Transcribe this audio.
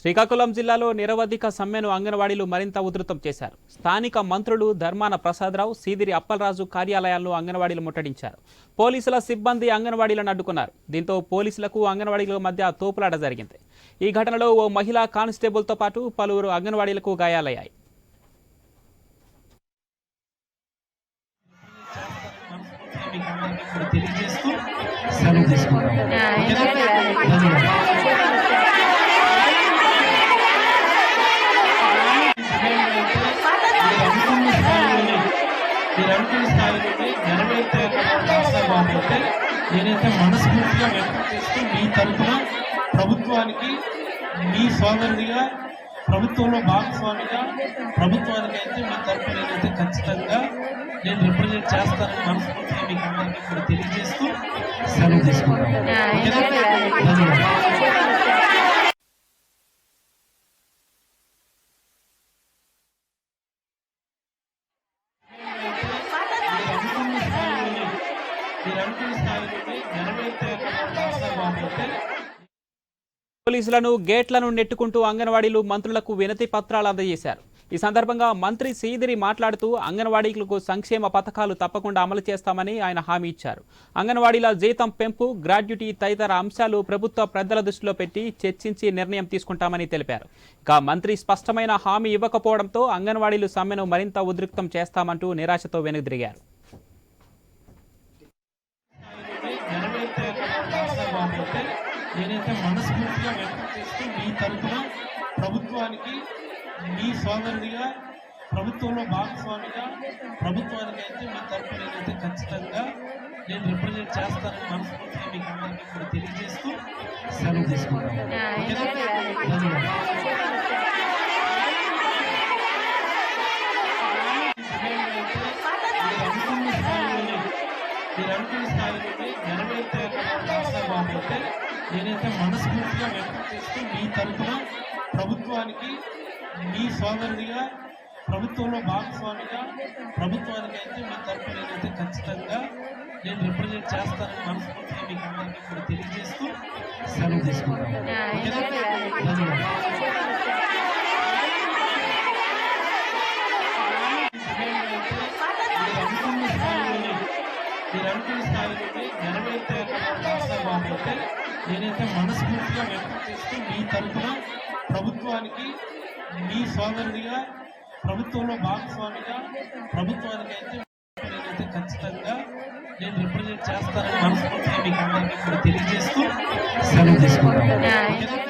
శ్రీకాకుళం జిల్లాలో నిరవధిక సమ్మెను అంగన్వాడీలు మరింత ఉధృతం చేశారు. స్థానిక మంత్రులు ధర్మాన ప్రసాదరావు సీదిరి అప్పలరాజు కార్యాలయాల్లో అంగన్వాడీలు ముట్టడించారు. పోలీసుల సిబ్బంది అంగన్వాడీలను అడ్డుకున్నారు. దీంతో పోలీసులకు అంగన్వాడీల మధ్య తోపులాట జరిగింది. ఈ ఘటనలో ఓ మహిళా కానిస్టేబుల్తో పాటు పలువురు అంగన్వాడీలకు గాయాలయ్యాయి. తెలియజేస్తూ బాగుంటే నేనైతే మనస్ఫూర్తిగా వ్యక్తం చేస్తూ మీ తరఫున ప్రభుత్వానికి మీ సోదరుడిగా ప్రభుత్వంలో భాగస్వామిగా ప్రభుత్వానికి అయితే మీ తరఫున నేనైతే ఖచ్చితంగా నేను రిప్రజెంట్ చేస్తానని మనస్ఫూర్తిగా మీకు అందరికీ కూడా తెలియజేస్తూ సెలవు తీసుకుంటాం పోలీసులను గేట్లను నెట్టుకుంటూ అంగన్వాడీలు మంత్రులకు వినతి పత్రాలు అందజేశారు. ఈ సందర్భంగా మంత్రి సీదిరి మాట్లాడుతూ అంగన్వాడీలకు సంక్షేమ పథకాలు తప్పకుండా అమలు చేస్తామని ఆయన హామీ ఇచ్చారు. అంగన్వాడీల జీతం పెంపు గ్రాడ్యుటీ తదితర అంశాలు ప్రభుత్వ పెద్దల దృష్టిలో పెట్టి చర్చించి నిర్ణయం తీసుకుంటామని తెలిపారు. ఇక మంత్రి స్పష్టమైన హామీ ఇవ్వకపోవడంతో అంగన్వాడీలు సమ్మెను మరింత ఉద్రిక్తం చేస్తామంటూ నిరాశతో వెనుదిరిగారు. నెరవేర్తే బాగుంటే నేనైతే మనస్ఫూర్తిగా వ్యక్తం చేస్తూ మీ తరఫున ప్రభుత్వానికి మీ సోదరుడిగా ప్రభుత్వంలో భాగస్వామిగా ప్రభుత్వానికి అయితే మీ తరఫున నేనైతే ఖచ్చితంగా నేను రిప్రజెంట్ చేస్తానని మనస్ఫూర్తిగా మీకు అందరికీ కూడా తెలియజేస్తూ సెలవు తీసుకుంటాం మీరు అనుకున్న స్థాయిలోనే నెరవేర్తే బాగుంటే నేనైతే మనస్ఫూర్తిగా వ్యక్తం చేస్తూ మీ తరఫున ప్రభుత్వానికి మీ సోదరుడిగా ప్రభుత్వంలో భాగస్వామిగా ప్రభుత్వానికి అయితే మీ తరఫున నేనైతే ఖచ్చితంగా నేను రిప్రజెంట్ చేస్తానని మనస్ఫూర్తిగా మీకు అందరికీ కూడా తెలియజేస్తూ సెలవు తీసుకుంటాను మీరు స్థాయి నుండి నెరవేర్తే బాగుంటే నేనైతే మనస్ఫూర్తిగా వ్యక్తం చేస్తూ మీ తరఫున ప్రభుత్వానికి మీ సోదరుడిగా ప్రభుత్వంలో భాగస్వామిగా ప్రభుత్వానికి అయితే నేనైతే ఖచ్చితంగా నేను రిప్రజెంట్ చేస్తానని మనస్ఫూర్తిగా మీకు అందరికీ తెలియజేస్తూ సెలవు తీసుకుంటాను.